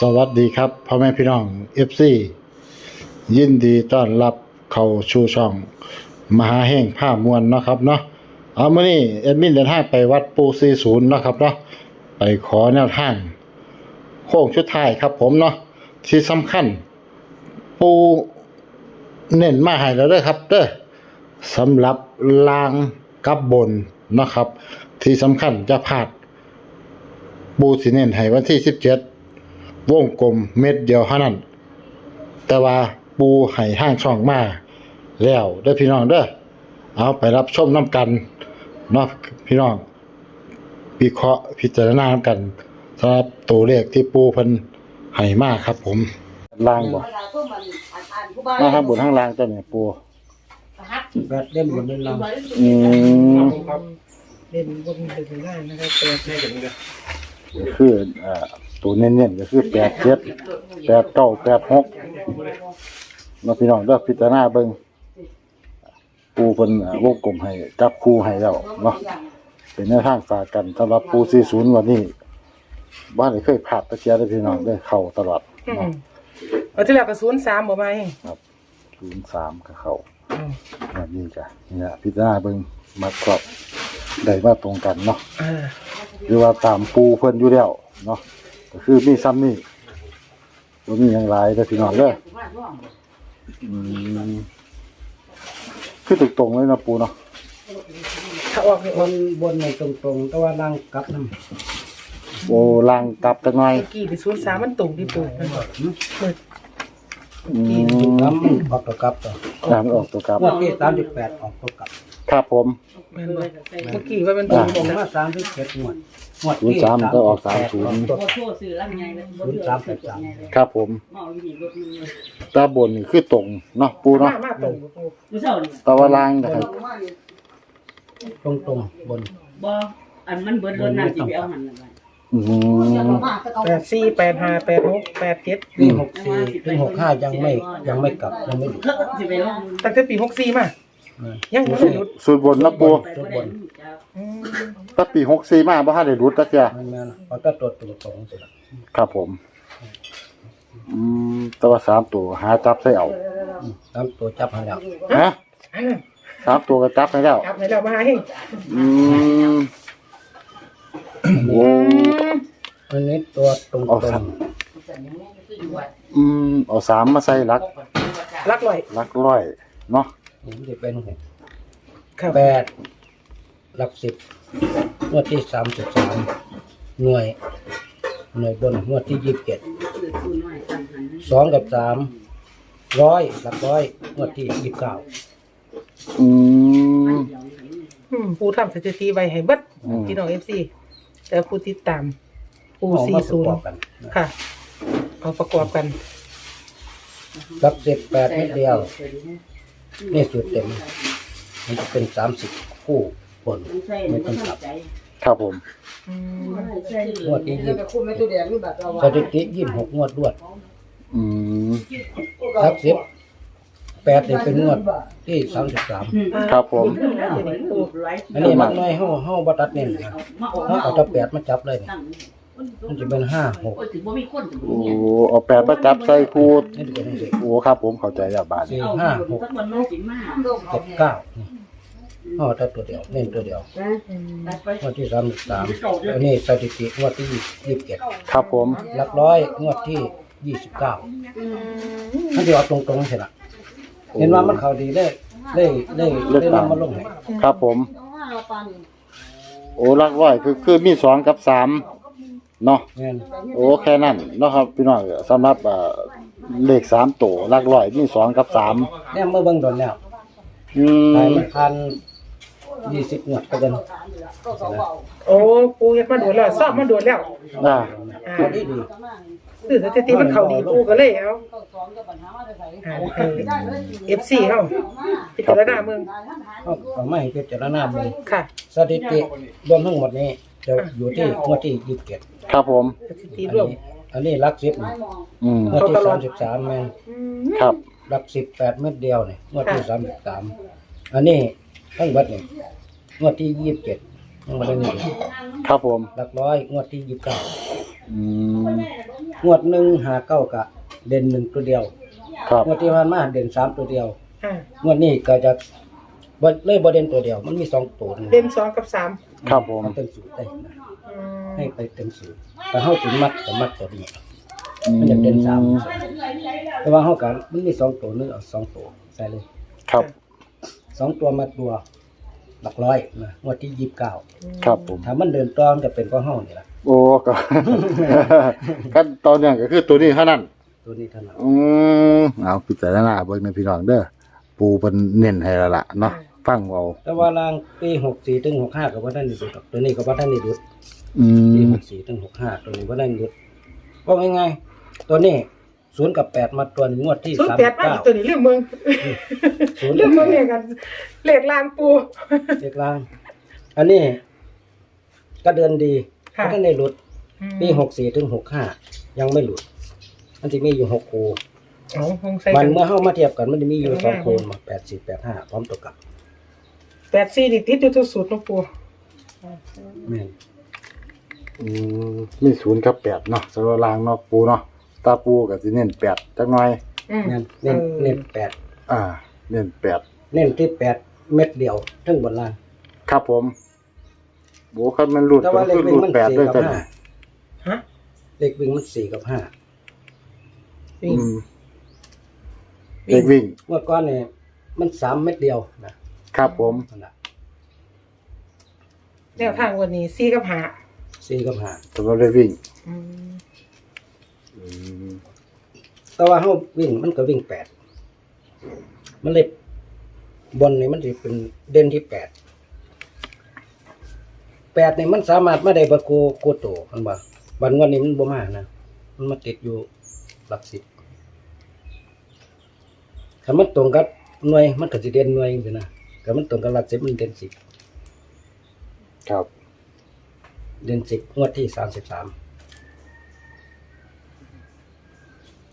สวัสดีครับพ่อแม่พี่น้อง FC ยินดีต้อนรับเข้าชูช่อง มหาแห่งผ้ามวลเนาะครับเนาะเอามานี่แอดมินเดินทางไปวัดปู40เนาะครับเนาะไปขอแนวทาง โค้งชุดท้ายครับผมเนาะที่สำคัญ ปูเน้นมาให้แล้วเด้อครับเด้อสำหรับลางกับบนเนาะครับ ที่สำคัญจะพลาดปูสิเน้นให้วันที่สิบเจ็ด วงกลมเม็ดเดียวเท่านั้น แต่ว่าปูให้ห้างช่องมาแล้วเด้อพี่น้องเด้อเอาไปรับชมน้ำกันเนาะพี่น้องวิเคราะห์พิจารณาน้ำกันสำหรับตัวเลขที่ปูเพิ่นให้มาครับ ผมล่างบ่มาข้างบนข้างล่างเจ้าเนี่ยปูแบตเล่นบนเล่นล่างอืมเล่นบนเล่นล่างนะครับแต่ให้กันเลยก็คือเอ่อ ตัวเน้นๆก็คือแปดเจ็ดแปดเก้าแปดหกมาพี่น้องเด้อพิจารณาเบิ่งปูเพิ่นอ่าวงกลมให้จับคู่ให้แล้วเนาะเป็นแนวทางฝากกันสำหรับปู40วันนี้ บ้านนี้เคยผ่านตะเกียบได้อพี่น้องได้เข้าตลอดอืเนาะมเอาที่แรกก็ศูนย์สามบ่มาเอง03ก็เข้าอืมวันนี้จ้ะนี่นะพิจารณาเบิ่งมาครอบได้มาตรงกันเนาะอ่าหรือว่าตามปูเพิ่นอยู่แล้วเนาะ ก็คือมีซ้ำนี่บ่มีหยังหลายเด้อพี่น้องเด้ออืมคือตรงๆเลยเนาะปูเนาะถ้าออกนี่บนบนในตรงๆ แต่ว่าล่างกลับน้ำโอ้ลางกลับจักหน่อยเมื่อกี้ที่ศูนย์สามมันตรงที่ปูมันบอกเปิดอืมกลับมันออกตัวกลับต่อตามออกตัวกลับงวดที่สามสิบแปดออกตัวกลับครับผมแม่นบ่เมื่อกี้ว่ามันตตรรงง ตรงมาสามสิบเจ็ดงวด งวดศูนย์สามก็ออกสามศูนย์ตัวบ่โทษซื้อลำไยเลยบ่ศูนย์สามแปดสามครับผมเมาอยู่นี่รถนึงเลยตาบนนี่คือตรงเนาะปูมาเนาะมาตรงปูมื้อเช้านี่ตาว่าลางนะครับ ตรงตรงๆบนบ่อันมันเบิดรถน้ำสิไปเอาหันละอืมแปดสี่แปดห้าแปดหกแปดเจ็ดที่หกสี่ที่หกห้ายังไม่ยังไม่กลับยังไม่หยุดเขาสิไปลงตั้งแต่ปีหกสี่มาเออ ยังไม่หยุดสูตรบนนะปูไปบ่ได้จ้าอืมถ้าปี64มาบ่ทันได้รุดจักเที่ยมันมาเอาแต่ตัวตรงตรงๆสิล่ะครับผม อืมแต่ว่าสามตัวหาจับใส่เอาอืมตามตัวจับให้แล้วฮะอ่าสามตัวก็จับให้แล้วจับให้เรามาให้อืมโอ้อันนี้ตัวตรงเอาตรสังตว์อืมเอาสามมาใส่หลักรักลอยหลักร้อยเนาะ นี่จะเป็นหกครับแปดหลักสิบงวดที่สามสิบสามหน่วย หน่วยบนงวดที่ยี่สิบเจ็ดซื้อซื้อน้อยตั้งหันสองกับสามร้อยหลักร้อยงวดที่ยี่สิบเก้าอืมอืมปูทำสถิติไว้ให้เบิดอืมพี่น้องเอฟซีแต่ผู้ติดตามปูเอาสี่มาประศูนกอบย์กันค่ะ เอาประกอบกัน หลักสิบแปดเม็ดเดียว นี่สุดเต็มมันจะเป็นสามสิบคู่บนใส่ไม่บ่ต้องเข้ากลับใจครับผมอืมใส่งวดที่ยี่สิบสถิติยี่สิบหกงวดรวดอืมหลักสิบแปดนี่เป็นงวดที่สามสิบสามครับผม อันนี้มันน้อยเฮาเฮาบัตัดเน้นนะมาออกเฮาเอาแตะแปดมาจับเลยนี่ตั้ง มันจะเป็นห้าหกโอ้ยถึงบ่มีคนถึงโอ้ เนี่ยเอาแปดมาจับใส่คูดนี่จะเป็นสิโอ้ครับผมเข้าใจแล้วบาดนี้สี่เอาห้าหกสักวันน้องสิมาเจ็ดเก้านี่เฮาเอาแต่ตัวเดียวเน้นตัวเดียวตัดไปงวดที่สามสิบสามอันนี้สถิติงวดที่ยี่สิบเจ็ดครับผมหลักร้อยงวดที่ยี่สิบเก้าท่านที่เอาตรงๆใช่ละเห็นว่ามันเขาดีเลยเลยเลยเลยนำมาลงให้ครับผม โอ้หลักร้อยคือคือมีสองกับสาม เนาะเงินโอ้แค่นั้นเนาะครับพี่น้องสำหรับเอ่อเลขสามตัวหลักร้อยมีสองกับสามเนี่ยเมื่อเบิ่งโดนแล้วอืขายมมันพันยี่สิบงวดก็เป็นโอ้ปูเฮ็ดมาโดนแล้วซ่อมมาโดนแล้วอ่าอ่าเขาดีดีคือสถิติมันเข้าดีปูก็เลยเอาอ่าเอฟซีเฮาพิจารณาเมืองเขาเอามาให้พิจารณาเบิ่งค่ะ สถิติรวมทั้งหมดนี้ จะอยู่ที่งวดที่ยี่สิบเจ็ดครับผมสถิติอันรวมนี้อันนี้หลักสิบนี่อืมงวดที่สามสิบสามแม่นอืมครับหลักสิบแปดเม็ดเดียวนี่งวดที่สามสิบสามอันนี้ทั้งเบัดนี่งวดที่ยี่สิบเจ็ดทั้งหมดนี่ครับผม หลักร้อยงวดที่ยี่สิบเก้าอืมงวดหนึ่งหาเก้ากะ เด่นหนึ่งตัวเดียวครับ งวดที่ผ่านมาเด่นสามตัวเดียวอ่างวดนี้ก็จะบ่เลยบ่เด่นตัวเดียว มันมีสองตัวนะเด่นสองกับสาม ครับผมมันเต็มสูตรได้นะอืมให้ไปเต็มสูตรแต่เฮาถึงมัดก็มัดตัวนี้มันจะเด่นสามแต่ว่าเฮากันมันมีสองตัวนึงเอาสองตัวใส่เลยครับ สองตัวมาตัวหลักร้อยนะงวดที่ยี่สิบเก้าครับผม ถ้ามันเดินตอมนจะเป็นของเฮานี่ล่ะ โอ้ก็ก็ตอนเนี้ยก็คือตัวนี้เท่านั้น ตัวนี้เท่านั้น อืมเอาพิจารณาเบิ่งในพี่น้องเด้อปูเป็นเน้นให้และล่ะเนาะ ฟังเอาแต่ว่าล่างปีหกสี่ถึงหกห้าก็บ่ทันได้ดูดอกตัวนี้ก็บ่ทันได้ดูดอืปีมหกสี่ถึงหกห้าตัวนี้บ่ทันได้ดูดว่าง่ายๆตัวนี้ศูนย์กับแปดมาตัวหนึงงวดที่ศูนย์สามแปสิดบมาเก้าอีกตัวนี้เรื่องเมืองศูนย์เรื่องเมืองเนี่ยกันเลขลางปู เด็กล่าง อันนี้ก็เดินดีค่ะบ่ทันได้หลุด ปีหกสี่ถึงหกห้ายังไม่หลุดมันจะมีอยู่หกคูอ๋อคงใส่มักันนเมื่อเข้ามาเทียบกันมันจะมีอยู่สองคูณมาแปดสิบแปดห้าพร้อมตัวกลับ แปดสี่ดิติดอยู่ทุกสูตรเนาะปูแม่นอืมมีศูนย์กับแปดเนาะสำหรับรางเนาะปูเนาะตาปูก็สิเน้นแปดจักหน่อย อืมแม่นเน้นเออเน้นแปดอ่า เน้นแปดเน้นที่แปดเม็ดเดียวทั้งบนล่าง ครับผมโบคันมันหลุดแต่ก็ว่าเลขคือวิ่หงลุดมันแปดสี่ด้วยกับกันห้า ฮะเลขวิ่งมันสี่กับห้าวิ่งอืมเด็กวิ่ง เมื่อก่อนเนี่ยมันสามเม็ดเดียวนะ ครับผม นั่นน่ะแนวทางวันนี้สี่กับห้าสี่กับห้าสำหรับเด็กวิ่งอืมอืมแต่ว่าเขาวิ่งมันก็วิ่งแปดมันเลยบนนี่มันจะเป็นเด่นที่แปดแปดนี่มันสามารถมาได้บะโกโกโตมันบ่วันวันนี้มันบ่มานะมันมาติดอยู่หลักสิบถ้ามันตรงกับหน่วยมันก็สิเด่นหน่วยจังซี่นะ ถ้ามันตรงกับหลักสิบมันเด่นสิบครับเดือนสิบงวดที่สามสิบสาม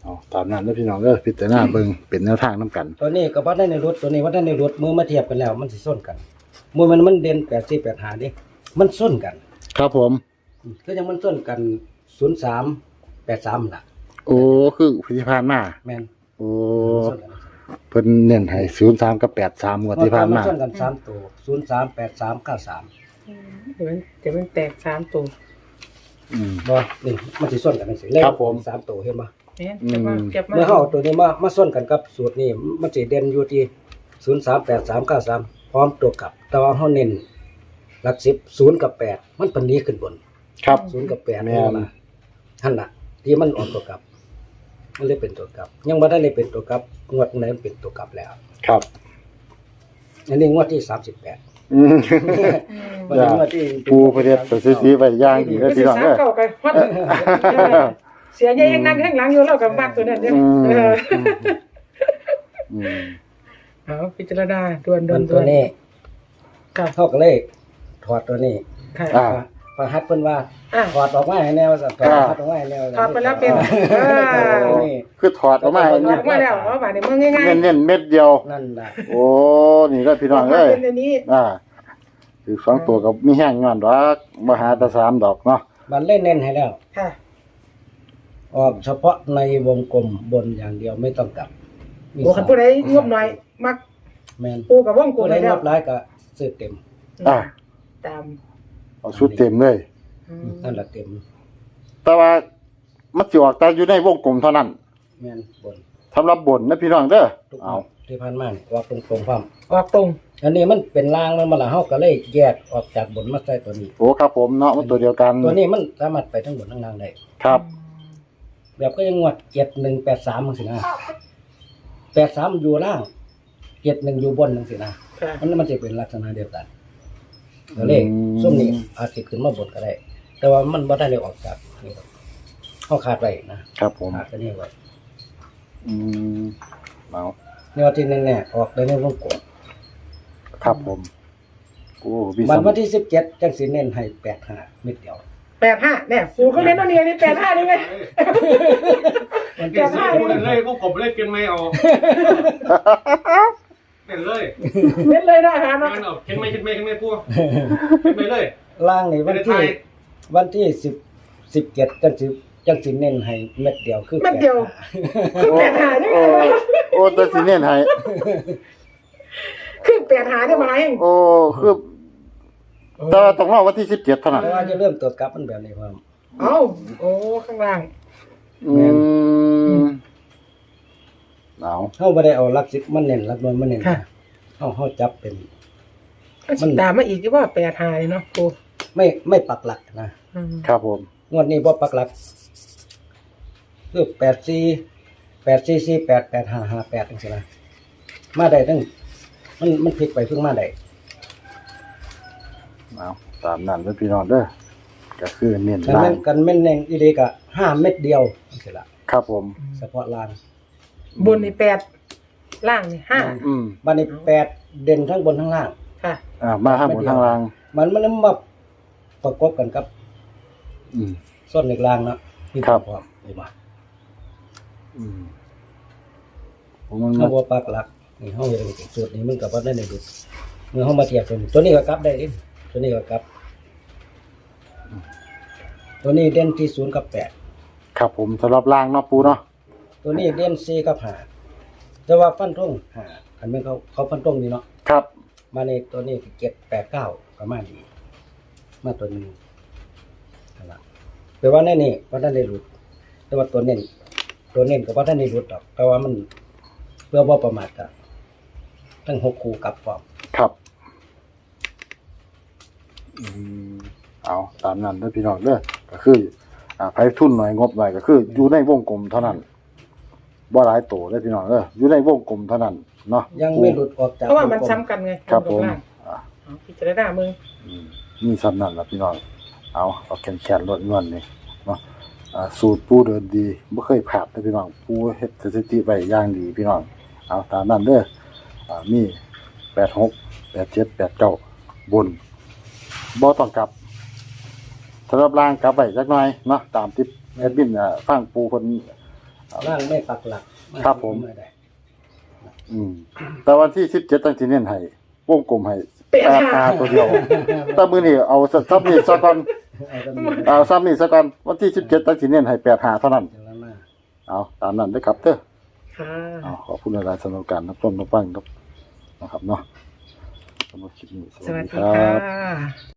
เอาตามนั้นเด้อพี่น้องเด้อพิจารณาเบิ่งเป็นแนวทางนํกัน ตัวนี้กับวัดได้ในรถตัวนี้วัดได้ในรถมือมาเทียบกันแล้ว มันสิส้นกันมือมันมันเด่นแปดสี่แปดหาดิมันส้นกัน ครับผมก็ยังมันส้นกันศูนย์สามแปดสามล่ะ โอ้คือพิธีพานมาแม่นโอ้มันส้นกัน เพิ่นเน้นให้03กับ83งวดที่ผ่านมันมาส้นกันสามตัวศูนย์สามแปดสามเก้าสามเดี๋ยวมันเดี๋ยวมันแตกสามตัวอืม บ่นี่มันสิส้นกันจังซี่เลขครับผม สามตัวเห็นบ่เนี่ยเก็บมาอืม เก็บมาเมื่อเฮาเอาตัวนี้มามาส้นกันกับสูตรนี้มันสิเด่นอยู่ที่ศูนย์สามแปดสามเก้าสามพร้อมตัวกลับ แต่ว่าเฮาเน้นหลักสิบศูนย์กับแปดมันเป็นนี้ขึ้นบนครับ ศูนย์กับแปดแม่นี่นล่ะท่านน่ะที่มันออกตัวกลับ มันเลยเป็นตัวกลับ ยังบ่ได้เลยเป็นตัวกลับ งวดไหนมันเป็นตัวกลับแล้วครับอันนี้งวดที่สามสิบแปดอืมอืมวันนี้งวดที่ปูประเด็ดตัวซีๆไว้อย่างดีก็เด้อสิพี่น้องสามเด้อ เก้ากันฮอดเสียใหญ่ยังนั่งข้างหลังอยู่เรากับบ้านตัวนั้นเนี่ยอืม เอออืมเอาพิจารณาด่วนด่มัวนนด่ตัววนนี้ค่ะเขาก็เลยถอดตัวนี้ค่ะอ่า พระหัตถ์เพิ่นว่าอ่าถอดออกมาให้แนวสัตว์ถอดอ่าถอดออกมาให้แนวถอดไปแล้วเป็นอ่าอ่าตัวนี้คือถอดออกมาให้ออกมาแล้วเอาบาดในเมืองง่ายเน้นๆเม็ดเดียว นั่นล่ะโอ้ นี่ก็พี่ๆน้องเอ้ย เป็นอันนี้อ่าคือสองตัวกับมีแห้งงอนดอกมาหาแตะสามดอกเนาะมันเล่นเน้นให้แล้ว ค่ะ ออกเฉพาะในวงกลมบนอย่างเดียวไม่ต้องกลับมีโอ้คันผู้ใดงบหน่อย มักแม่นปูกับว่องกูผู้เลใดยแล้งวบร้ายก็ซื้อเต็ม อ่าตาม เอาชุดเต็มเลย อืมนั่นละเต็มแต่ว่ามันสิออกแต่อยู่ในวงกลมเท่านั้นแม่นบนสำหรับบนนะพี่น้องเด้อทุกเอาที่ผ่านมานี่ว่าตรงๆความออกตรงอันนี้มันเป็นรางมันมาละเฮาก็เลยแยกออกจากบนมาใส่ตัวนี้ โอ้ครับผมเนาะมันตัวเดียวกันตัวนี้มันสามารถไปทั้งบนทั้งล่างได้ครับ แบบก็ยังงวดเจ็ดหนึ่งแปดสามจังสินะแปดสามอยู่ล่างเจ็ดหนึ่งอยู่บนจังสินะค่ะมันมันจะเป็นลักษณะเดียวกัน ก็เลยส้มนี้อาจจะขึ้นมาบนก็ได้ แต่ว่ามันบ่ได้เลยออกจากนี่หรอกเขาขาดไว้นะครับผมขาดตัวนี้ไว้อืมเอาในวันที่หนึ่งเนี่ยออกได้ในวงกลมครับผมโอ้พี่วันสมวันที่สิบเจ็ดจังสิเน้นให้แปดห้าเม็ดเดียว แปดห้าเนี่ยปูเขาเล่นตัวนี้นี่แปดห้านี่ไงวันแปที่ดสิบห้าเจ็ดนี่เล่นเลยพวกผมเล่นเกมไม่เอา เล่นเลยเล่นเลยนะฮะเนาะงานเอาเข็นไม่เข็นไม่เข็นไม่กูเข็นไม่เลยล่างนี่ไม่วันได้ที่ทายวันที่สิบสิบเจ็ดจังสิจังสิเน้นให้เม็ดเดียวคือเม็ดเดียวคือแปดหาได้โอ้โอ้ตัวสิเน้นให้คือแปดหาได้ไหมโอ้คือแต่ว่าต้องรอวันที่17เท่านั้นแต่ว่าจะเริ่มตรวจกลับมันแบบนี้ครับเอ้าโอ้ข้างล่างอืม เอาเฮาบ่ได้เอาหลักสิบมันเน้นหลักหน่วยมันเน้นนะเฮาเฮาจับเป็น มันตามมาอีกที่ว่าแปดหาเลยเนาะปูไม่ไม่ปักหลักนะ อืมครับผม งวดนี้บ่ปักหลักคือแปดสี่แปดสี่สี่แปดแปดห้าห้าแปดจังซี่นะมาได้ตั้งมันมันพลิกไปเพิ่งมาได้เอาตามนั้นเด้อพี่น้องเด้อก็คือเน้นกันล่าแม่งนกันแม่นแน่งอีเดกะห้าเม็ดเดียวจังซี่ล่ะครับผม เฉพาะลาง บนนี่แปดล่างนี่ห้าอืมบัดนี้แปดเด่นทั้งบนทั้งล่าง ค่ะอ่ามาทางบนทางล่าง มันมันมาประกบกันกับอืม ส้นในกลางเนาะที่ครับพร้อมนี่บ่อืมผมมันเฮาบ่ปักหลักนี่เฮาเฮ็ดเป็นสูตรนี้มันก็บ่ได้ในดูเมื่อเฮามาเทียบกันตัวนี้ก็กลับได้ดิตัวนี้ก็กลับ ตัวนี้เด่นที่ศูนย์กับแปดครับผมสำหรับล่างเนาะปูเนาะ ตัวนี้เด่นสี่กับห้าแต่ว่าฟันธงห้าอันนี้เขาเขาฟันธงนี่เนาะครับ มาในตัวนี้เจ็ดแปดเก้าประมาณนี้มาตัวหนึงนั่นล่ะแปลว่าในนี่ว่าท่านได้หลุด แต่ว่าตัวเน้นตัวเน้นก็ว่าท่านได้หลุดดอกแต่ว่ามันเพื่อว่าประมาทกันทั้งหกคู่กลับฟอมครับอืมเอาตามนั้นเด้อพี่น้องเด้อก็คือ อ่าไผทุนหน่อยงบหน่อยก็คือ อยู่ในวงกลมเท่านั้น บ่หลายโตเด้อพี่น้องเด้ออยู่ในวงกลมเท่านั้นเนาะยังไม่หลุดออกจากเพราะว่ามันวงกลซ้ำกันไงครับผมล่างอ่าเอาพิจารณามึงอืมนี่สำนั่นละพี่น้องเอาเอาแขนแขนลดนวลนี่เนาะอ่าสูตรปูเดินดีไม่เคยผ่านเลยพี่น้องปูเฮ็ดสถิติไว้อย่างดีพี่น้องเอาตามนั้นเด้ออ่ามีแปดหกแปดเจ็ดแปดเก้าบนบ่ต้องกลับสำหรับล่างกลับไปจักหน่อยเนาะตามที่แอดมินอ่าฟังปูคน ร่างไม่ปักหลักครับผม ไได้อืม แต่วันที่สิบเจ็ดตั้งที่เน้นให้วงกลมให้แปดแปดหาตาตัวเดียวแต่มือนี่เอาซับนี่ซะก่อนเอาจำนวนเอาซ้ำนี่ซะก่อนวันที่สิบเจ็ดตั้งที่เน้นให้แปดหาเท่านั้นอย่างนั้นมาเอาตามนั้นเด้อครับเด้อ ค่ะ เอาขอบคุณหลายๆสำหรับการรับชมรับฟังครับนะครับเนาะสำหรับคลิปนี้ สวัสดีครัค่บะ